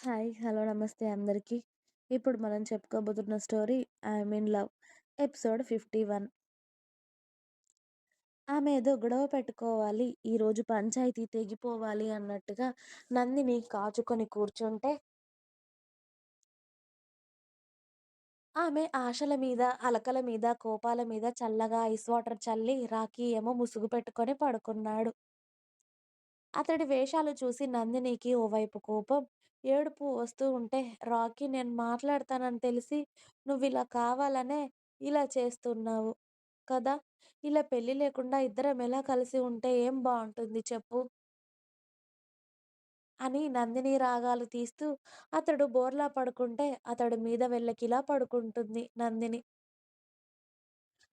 Hi. Hello. నమస్తే అందరికీ ఇప్పుడు మనం చెప్పుకోబోతున్న story I mean love' episode 51. ఆమె ఏదో గొడవ పెట్టుకోవాలి, ఈరోజు పంచాయతీ తెగిపోవాలి అన్నట్టుగా నందిని కాచుకొని కూర్చుంటే ఆమె ఆశల మీద, అలకల మీద, కోపాల మీద చల్లగా ఐస్ వాటర్ చల్లి రాకీ ఏమో ముసుగు పెట్టుకొని పడుకున్నాడు. అతడి వేషాలు చూసి నందినికి ఓవైపు కోపం, ఏడుపు వస్తూ ఉంటే రాకీ నేను మాట్లాడతానని తెలిసి నువ్విలా కావాలనే ఇలా చేస్తున్నావు కదా! ఇలా పెళ్ళి లేకుండా ఇద్దరం ఎలా కలిసి ఉంటే ఏం బావుంటుంది చెప్పు? అని నందిని రాగాలు తీస్తూ అతడు బోర్లా పడుకుంటే అతడి మీద వెల్లకిలా పడుకుంటుంది నందిని.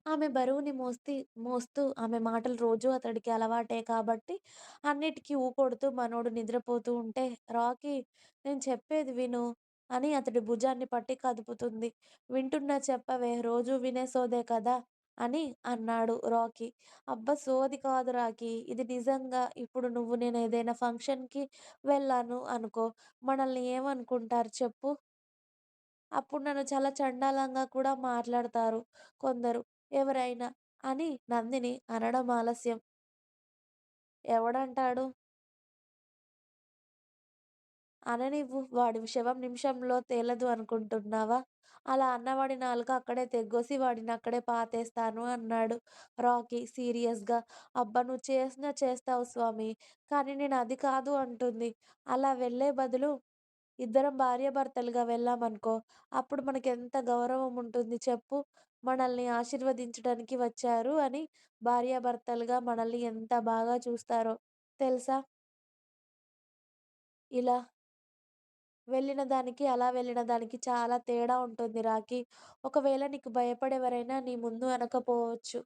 ఆమె బరువుని మోస్తీ మోస్తూ ఆమె మాటలు రోజూ అతడికి అలవాటే కాబట్టి అన్నిటికీ ఊకొడుతూ మనోడు నిద్రపోతూ ఉంటే రాకీ నేను చెప్పేది విను అని అతడి భుజాన్ని పట్టి కదుపుతుంది. వింటున్నా చెప్పవే రోజూ వినే సోదే కదా! అని అన్నాడు రాకీ. అబ్బా సోది కాదు రాకీ! ఇది నిజంగా ఇప్పుడు నువ్వు నేను ఏదైనా ఫంక్షన్కి వెళ్ళాను అనుకో మనల్ని ఏమనుకుంటారు చెప్పు? అప్పుడు నన్ను చాలా చండాలంగా కూడా మాట్లాడతారు కొందరు ఎవరైనా అని నందిని అనడం ఆలస్యం. ఎవడంటాడు? అననివ్వు వాడి శవం నిమిషంలో తేలదు అనుకుంటున్నావా? అలా అన్నవాడి నాలుక అక్కడే తెగ్గోసి వాడినక్కడే పాతేస్తాను అన్నాడు రాకీ సీరియస్గా. అబ్బ నువ్వు చేసినా చేస్తావు స్వామి. కానీ నేను అది కాదు అంటుంది. అలా వెళ్ళే బదులు ఇద్దరం భార్యాభర్తలుగా వెళ్ళామనుకో అప్పుడు మనకెంత గౌరవం ఉంటుంది చెప్పు? మనల్ని ఆశీర్వదించడానికి వచ్చారు అని భార్యాభర్తలుగా మనల్ని ఎంత బాగా చూస్తారో తెలుసా? ఇలా వెళ్ళిన దానికి, అలా వెళ్ళిన దానికి చాలా తేడా ఉంటుంది రాకీ. ఒకవేళ నీకు భయపడేవరైనా నీ ముందు అనకపోవచ్చు.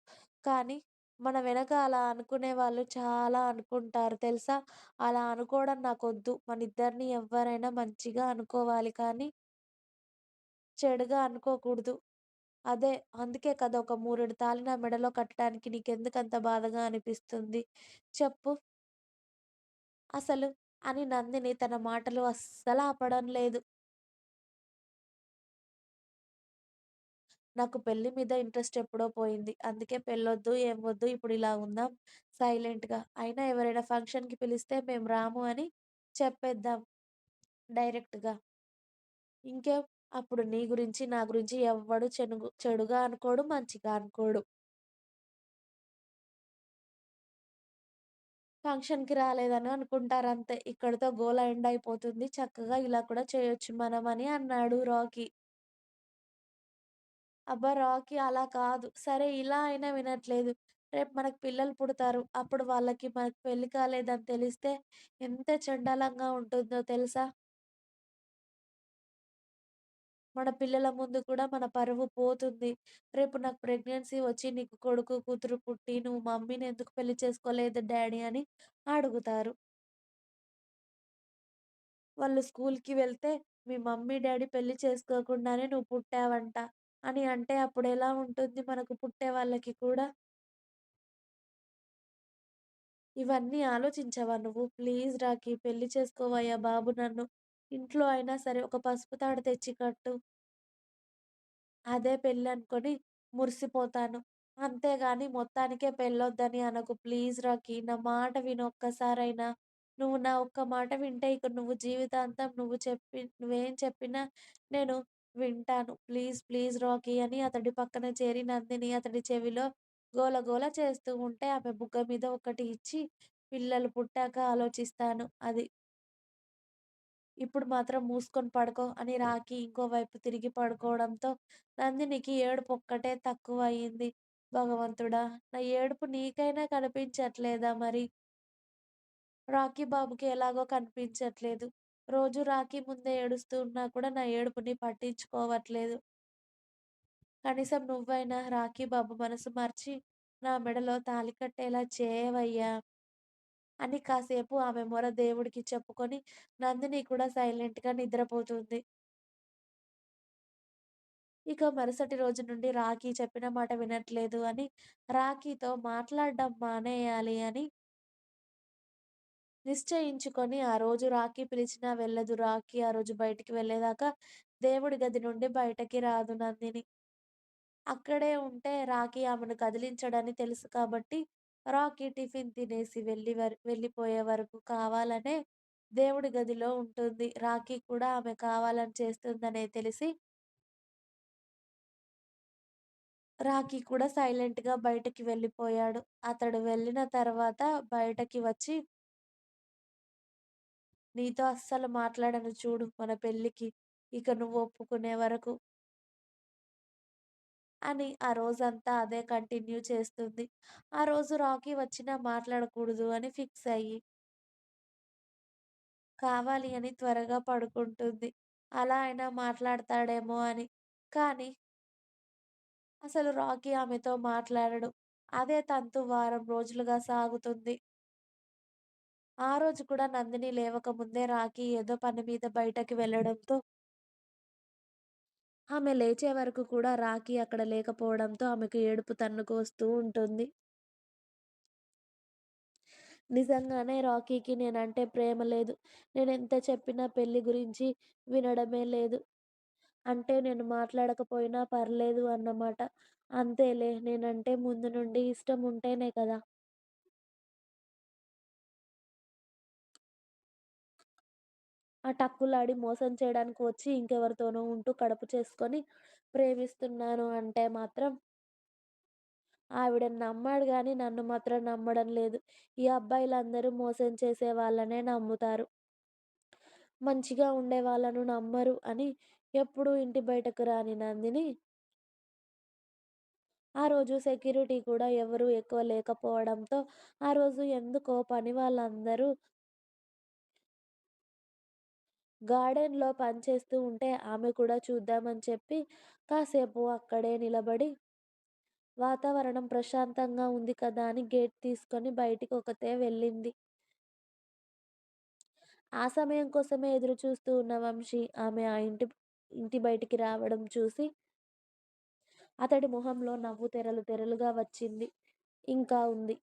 కానీ మన వెనక అలా అనుకునే వాళ్ళు చాలా అనుకుంటారు తెలుసా? అలా అనుకోవడం నాకొద్దు. మనిద్దరినీ ఎవ్వరైనా మంచిగా అనుకోవాలి కానీ చెడుగా అనుకోకూడదు. అదే అందుకే కదా ఒక మూరెడు తాళి నా మెడలో కట్టడానికి నీకెందుకంత బాధగా అనిపిస్తుంది చెప్పు? అసలు అని నందిని తన మాటలు అస్సలాపడం లేదు. నాకు పెళ్ళి మీద ఇంట్రెస్ట్ ఎప్పుడో పోయింది. అందుకే పెళ్ళొద్దు ఏం వద్దు ఇప్పుడు ఇలా ఉందాం సైలెంట్గా. అయినా ఎవరైనా ఫంక్షన్కి పిలిస్తే మేం రాము అని చెప్పేద్దాం డైరెక్ట్గా. ఇంకేం అప్పుడు నీ గురించి, నా గురించి ఎవ్వడు చెనుగు చెడుగా అనుకోడు, మంచిగా అనుకోడు. ఫంక్షన్కి రాలేదని అనుకుంటారంతే. ఇక్కడితో గోల ఎండ్ అయిపోతుంది. చక్కగా ఇలా కూడా చేయొచ్చు మనం అని అన్నాడు రాకీ. అబ్బా రాకీ అలా కాదు. సరే ఇలా అయినా వినట్లేదు. రేపు మనకు పిల్లలు పుడతారు. అప్పుడు వాళ్ళకి మనకి పెళ్ళి కాలేదని తెలిస్తే ఎంత చండాలంగా ఉంటుందో తెలుసా? మన పిల్లల ముందు కూడా మన పరువు పోతుంది. రేపు నాకు ప్రెగ్నెన్సీ వచ్చి నీకు కొడుకు, కూతురు పుట్టి నువ్వు మమ్మీని ఎందుకు పెళ్ళి చేసుకోలేదు డాడీ అని అడుగుతారు. వాళ్ళు స్కూలుకి వెళ్తే మీ మమ్మీ, డాడీ పెళ్ళి చేసుకోకుండానే నువ్వు పుట్టావంట అని అంటే అప్పుడెలా ఉంటుంది మనకు పుట్టే వాళ్ళకి కూడా? ఇవన్నీ ఆలోచించవా నువ్వు? ప్లీజ్ రాకి పెళ్ళి చేసుకోవయ్యా బాబు నన్ను. ఇంట్లో అయినా సరే ఒక పసుపు తాడు తెచ్చి కట్టు. అదే పెళ్ళనుకొని మురిసిపోతాను. అంతేగాని మొత్తానికే పెళ్ళొద్దని అనకు ప్లీజ్ రాకి నా మాట విను ఒక్కసారైనా. నువ్వు నా ఒక్క మాట వింటే ఇక నువ్వు జీవితాంతం నువ్వు చెప్పి నువ్వేం చెప్పినా నేను వింటాను. ప్లీజ్ ప్లీజ్ రాకీ అని అతడి పక్కన చేరి నందిని అతడి చెవిలో గోలగోల చేస్తూ ఉంటే ఆమె బుగ్గ మీద ఒకటి ఇచ్చి పిల్లలు పుట్టాక ఆలోచిస్తాను అది. ఇప్పుడు మాత్రం మూసుకొని పడుకో అని రాకీ ఇంకోవైపు తిరిగి పడుకోవడంతో నందినికి ఏడుపొక్కటే తక్కువ అయింది. భగవంతుడా! నా ఏడుపు నీకైనా కనిపించట్లేదా మరి? రాకీ బాబుకి ఎలాగో కనిపించట్లేదు. రోజు రాఖీ ముందే ఏడుస్తూ ఉన్నా కూడా నా ఏడుపుని పట్టించుకోవట్లేదు. కనీసం నువ్వైనా రాఖీ బాబు మనసు మార్చి నా మెడలో తాళి కట్టేలా చేయవయ్యా! అని కాసేపు ఆమె మొర దేవుడికి చెప్పుకొని నందిని కూడా సైలెంట్గా నిద్రపోతుంది. ఇక మరుసటి రోజు నుండి రాఖీ చెప్పిన మాట వినట్లేదు అని రాఖీతో మాట్లాడడం మానేయాలి అని నిశ్చయించుకొని ఆ రోజు రాఖీ పిలిచినా వెళ్ళదు. రాఖీ ఆ రోజు బయటికి వెళ్ళేదాకా దేవుడి గది నుండి బయటకి రాదు నందిని. అక్కడే ఉంటే రాఖీ ఆమెను కదిలించడని తెలుసు కాబట్టి రాఖీ టిఫిన్ తినేసి వెళ్ళి వర్ వెళ్ళిపోయే వరకు కావాలనే దేవుడి గదిలో ఉంటుంది. రాఖీ కూడా ఆమె కావాలని చేస్తుందనే తెలిసి రాఖీ కూడా సైలెంట్‌గా బయటకి వెళ్ళిపోయాడు. అతడు వెళ్ళిన తర్వాత బయటకి వచ్చి నీతో అస్సలు మాట్లాడను చూడు మన పెళ్ళికి. ఇక నువ్వు ఒప్పుకునే వరకు. అని ఆ రోజంతా అదే కంటిన్యూ చేస్తుంది. ఆ రోజు రాకీ వచ్చినా మాట్లాడకూడదు అని ఫిక్స్ అయ్యి కావాలి అని త్వరగా పడుకుంటుంది. అలా అయినా మాట్లాడతాడేమో అని. కానీ అసలు రాకీ ఆమెతో మాట్లాడడు. అదే తంతు వారం రోజులుగా సాగుతుంది. ఆ రోజు కూడా నందిని లేవక ముందే రాఖీ ఏదో పని మీద బయటకి వెళ్ళడంతో ఆమె లేచే వరకు కూడా రాఖీ అక్కడ లేకపోవడంతో ఆమెకు ఏడుపు తన్నుకు వస్తూ ఉంటుంది. నిజంగానే రాకీకి నేనంటే ప్రేమ లేదు. నేను ఎంత చెప్పినా పెళ్ళి గురించి వినడమే లేదు. అంటే నేను మాట్లాడకపోయినా పర్లేదు అన్నమాట. అంతేలే నేనంటే ముందు నుండి ఇష్టం ఉంటేనే కదా! ఆ టక్కులాడి మోసం చేయడానికి వచ్చి ఇంకెవరితోనో ఉంటూ కడుపు చేసుకొని ప్రేమిస్తున్నాను అంటే మాత్రం ఆవిడ నమ్మాడు కానీ నన్ను మాత్రం నమ్మడం లేదు. ఈ అబ్బాయిలందరూ మోసం చేసే వాళ్ళనే నమ్ముతారు. మంచిగా ఉండే వాళ్ళను నమ్మరు అని ఎప్పుడూ ఇంటి బయటకు రాని నందిని ఆ రోజు సెక్యూరిటీ కూడా ఎవరు ఎక్కువ లేకపోవడంతో ఆ రోజు ఎందుకో పని వాళ్ళందరూ గార్డెన్‌లో పనిచేస్తూ ఉంటే ఆమె కూడా చూద్దామని చెప్పి కాసేపు అక్కడే నిలబడి వాతావరణం ప్రశాంతంగా ఉంది కదా అని గేట్ తీసుకొని బయటికి ఒకతే వెళ్ళింది. ఆ సమయం కోసమే ఎదురు చూస్తూ ఉన్న వంశీ ఆమె ఆ ఇంటి ఇంటి బయటికి రావడం చూసి అతడి మొహంలో నవ్వు తెరలు తెరలుగా వచ్చింది. ఇంకా ఉంది.